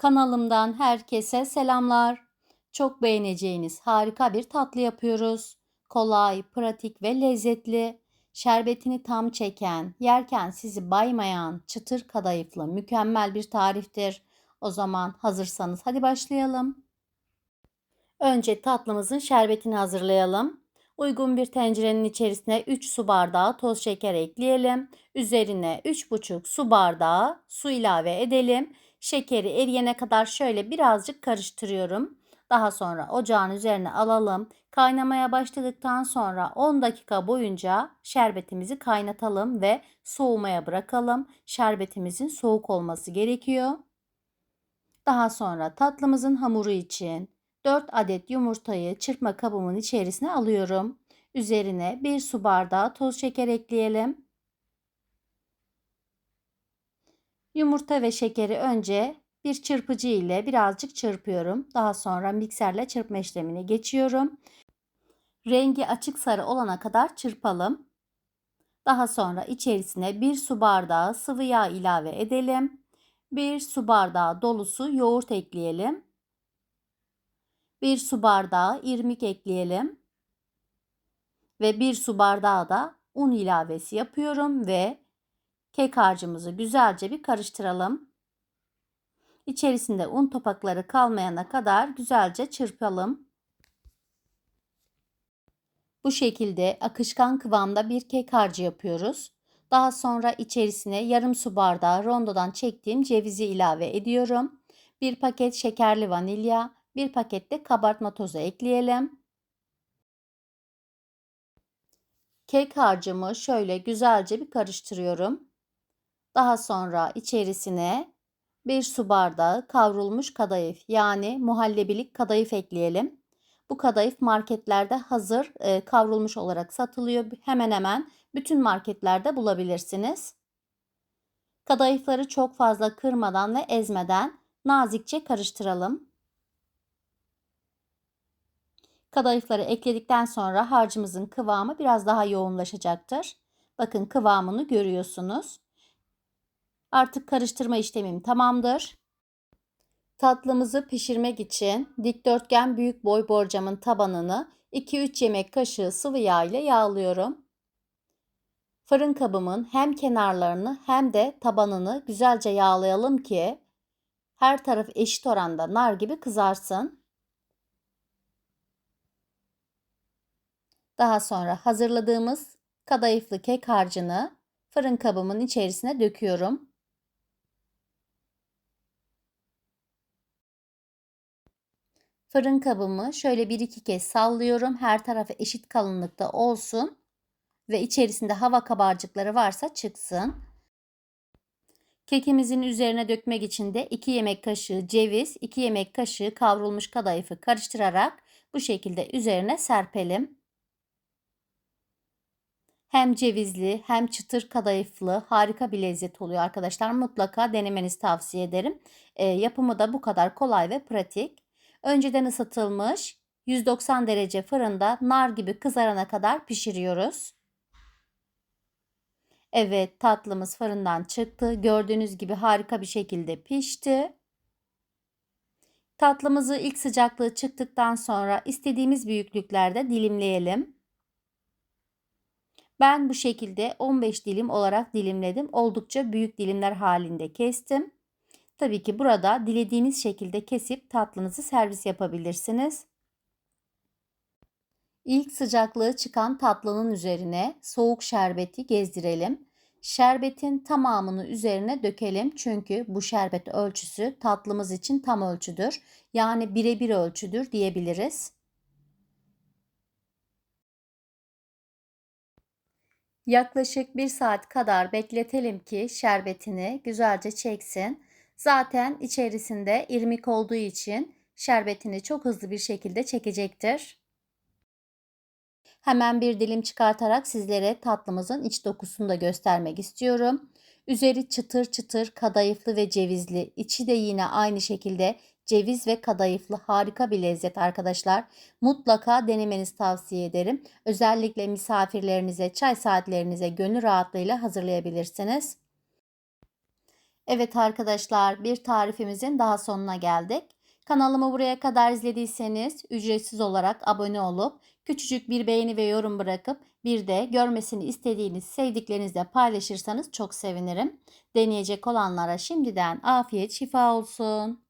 Kanalımdan herkese selamlar. Çok beğeneceğiniz harika bir tatlı yapıyoruz. Kolay, pratik ve lezzetli. Şerbetini tam çeken, yerken sizi baymayan, çıtır kadayıflı mükemmel bir tariftir. O zaman hazırsanız hadi başlayalım. Önce tatlımızın şerbetini hazırlayalım. Uygun bir tencerenin içerisine 3 su bardağı toz şeker ekleyelim. Üzerine 3,5 su bardağı su ilave edelim. Şekeri eriyene kadar şöyle birazcık karıştırıyorum. Daha sonra ocağın üzerine alalım. Kaynamaya başladıktan sonra 10 dakika boyunca şerbetimizi kaynatalım ve soğumaya bırakalım. Şerbetimizin soğuk olması gerekiyor. Daha sonra tatlımızın hamuru için 4 adet yumurtayı çırpma kabımın içerisine alıyorum. Üzerine 1 su bardağı toz şeker ekleyelim. Yumurta ve şekeri önce bir çırpıcı ile birazcık çırpıyorum. Daha sonra mikserle çırpma işlemine geçiyorum. Rengi açık sarı olana kadar çırpalım. Daha sonra içerisine 1 su bardağı sıvı yağ ilave edelim. 1 su bardağı dolusu yoğurt ekleyelim. 1 su bardağı irmik ekleyelim. Ve 1 su bardağı da un ilavesi yapıyorum ve kek harcımızı güzelce bir karıştıralım. İçerisinde un topakları kalmayana kadar güzelce çırpalım. Bu şekilde akışkan kıvamda bir kek harcı yapıyoruz. Daha sonra içerisine yarım su bardağı rondodan çektiğim cevizi ilave ediyorum. Bir paket şekerli vanilya, bir paket de kabartma tozu ekleyelim. Kek harcımı şöyle güzelce bir karıştırıyorum. Daha sonra içerisine bir su bardağı kavrulmuş kadayıf yani muhallebilik kadayıf ekleyelim. Bu kadayıf marketlerde hazır kavrulmuş olarak satılıyor. Hemen hemen bütün marketlerde bulabilirsiniz. Kadayıfları çok fazla kırmadan ve ezmeden nazikçe karıştıralım. Kadayıfları ekledikten sonra harcımızın kıvamı biraz daha yoğunlaşacaktır. Bakın kıvamını görüyorsunuz. Artık karıştırma işlemim tamamdır. Tatlımızı pişirmek için dikdörtgen büyük boy borcamın tabanını 2-3 yemek kaşığı sıvı yağ ile yağlıyorum. Fırın kabımın hem kenarlarını hem de tabanını güzelce yağlayalım ki her taraf eşit oranda nar gibi kızarsın. Daha sonra hazırladığımız kadayıflı kek harcını fırın kabımın içerisine döküyorum. Fırın kabımı şöyle bir iki kez sallıyorum. Her tarafı eşit kalınlıkta olsun. Ve içerisinde hava kabarcıkları varsa çıksın. Kekimizin üzerine dökmek için de 2 yemek kaşığı ceviz, 2 yemek kaşığı kavrulmuş kadayıfı karıştırarak bu şekilde üzerine serpelim. Hem cevizli hem çıtır kadayıflı harika bir lezzet oluyor arkadaşlar. Mutlaka denemenizi tavsiye ederim. E, yapımı da bu kadar kolay ve pratik. Önceden ısıtılmış 190 derece fırında nar gibi kızarana kadar pişiriyoruz. Evet tatlımız fırından çıktı. Gördüğünüz gibi harika bir şekilde pişti. Tatlımızı ilk sıcaklığı çıktıktan sonra istediğimiz büyüklüklerde dilimleyelim. Ben bu şekilde 15 dilim olarak dilimledim. Oldukça büyük dilimler halinde kestim. Tabii ki burada dilediğiniz şekilde kesip tatlınızı servis yapabilirsiniz. İlk sıcaklığı çıkan tatlının üzerine soğuk şerbeti gezdirelim. Şerbetin tamamını üzerine dökelim çünkü bu şerbet ölçüsü tatlımız için tam ölçüdür. Yani birebir ölçüdür diyebiliriz. Yaklaşık bir saat kadar bekletelim ki şerbetini güzelce çeksin. Zaten içerisinde irmik olduğu için şerbetini çok hızlı bir şekilde çekecektir. Hemen bir dilim çıkartarak sizlere tatlımızın iç dokusunu da göstermek istiyorum. Üzeri çıtır çıtır kadayıflı ve cevizli. İçi de yine aynı şekilde ceviz ve kadayıflı harika bir lezzet arkadaşlar. Mutlaka denemenizi tavsiye ederim. Özellikle misafirlerinize, çay saatlerinize gönül rahatlığıyla hazırlayabilirsiniz. Evet arkadaşlar, bir tarifimizin daha sonuna geldik. Kanalımı buraya kadar izlediyseniz ücretsiz olarak abone olup küçücük bir beğeni ve yorum bırakıp bir de görmesini istediğiniz sevdiklerinizle paylaşırsanız çok sevinirim. Deneyecek olanlara şimdiden afiyet şifa olsun.